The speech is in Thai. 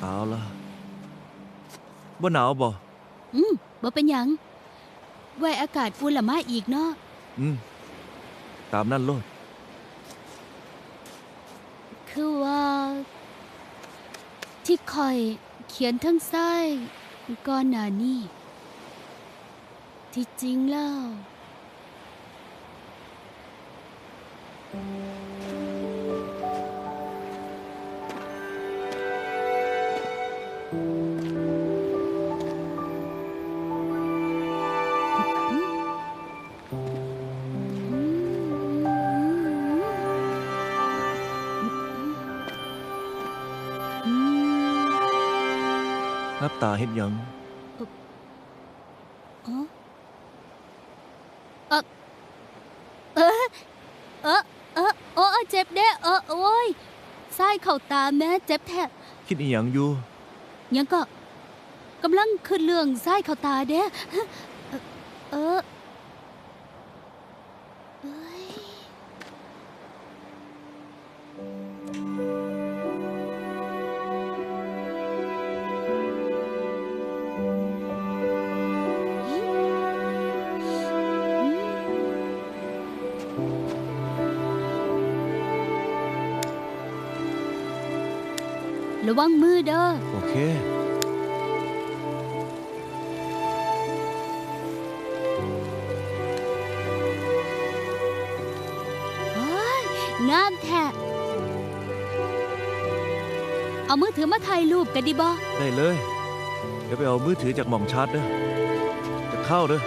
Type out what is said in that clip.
เอาละบ่หนาวบ่อืมบ่เป็นหยังไว้อากาศฝุ่นละมาอีกเนาะอืมตามนั่นโลด คือว่า ที่คอยเขียนทั้งซ้ายก่อนหน้านี้ ที่จริงแล้ว รับตาเห็นยังอ๋อเออเออเออเออโอ้เจ็บเด้เออโอ้ยไส้เข่าตาแม่เจ็บแทบคิดอีหยังอยู่ยังก็กำลังขึ้นเรื่องไส้เข่าตาเด้เออ ระวังมือเด้อ โอเคเฮ้ยงามแท้เอามือถือมาถ่ายรูปกันดีบ่ได้เลย เดี๋ยวไปเอามือถือจากหม่อมชาร์จเด้อจะเข้าเด้อ